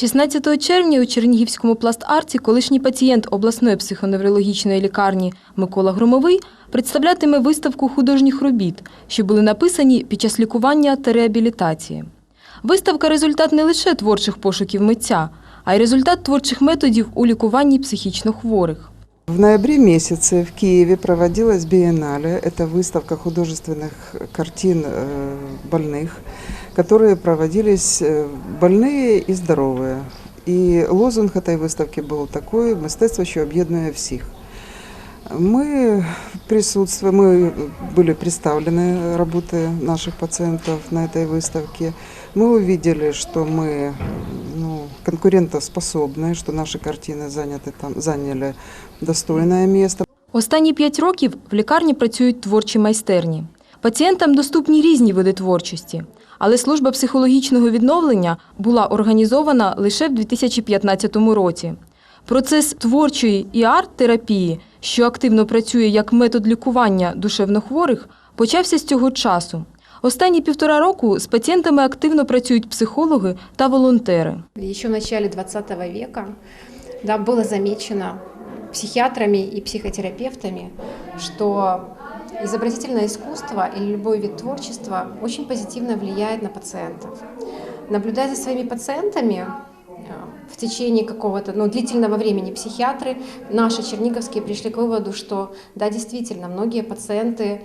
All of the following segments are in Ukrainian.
16 червня у Чернігівському пласт-арті колишній пацієнт обласної психоневрологічної лікарні Микола Громовий представлятиме виставку художніх робіт, що були написані під час лікування та реабілітації. Виставка результат не лише творчих пошуків митця, а й результат творчих методів у лікуванні психічно хворих. В ноябре месяце в Киеве проводилась биеннале. Это выставка художественных картин э, больных, которые проводились э, больные и здоровые. И лозунг этой выставки был такой «Мистецтво, що об'єднує всіх». Мы присутствуем, мы были представлены работы наших пациентов на этой выставке. Мы увидели, что мы ну, конкурентоспособны, что наши картины заняты там, заняли достойное место. Останні п'ять років в лікарні працюють творчі майстерні. Пацієнтам доступні різні види творчості, але служба психологічного відновлення була організована лише в 2015 році. Процес творчої і арт-терапії, що активно працює як метод лікування душевнохворих, почався з цього часу. Останні півтора року з пацієнтами активно працюють психологи та волонтери. Еще в начале 20 века да, было замечено психиатрами и психотерапевтами, что изобразительное искусство или любой вид творчества очень позитивно влияет на пациентов. Наблюдая за своими пациентами э, в течение какого-то ну, длительного времени психиатры, наши черниговские пришли к выводу, что да, действительно, многие пациенты, э,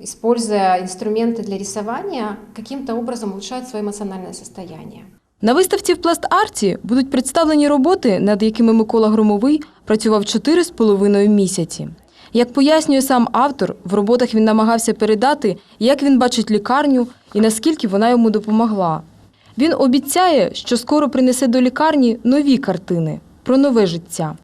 используя инструменты для рисования, каким-то образом улучшают свое эмоциональное состояние. На виставці в пласт-арті будуть представлені роботи, над якими Микола Громовий працював чотири з половиною місяці. Як пояснює сам автор, в роботах він намагався передати, як він бачить лікарню і наскільки вона йому допомогла. Він обіцяє, що скоро принесе до лікарні нові картини про нове життя.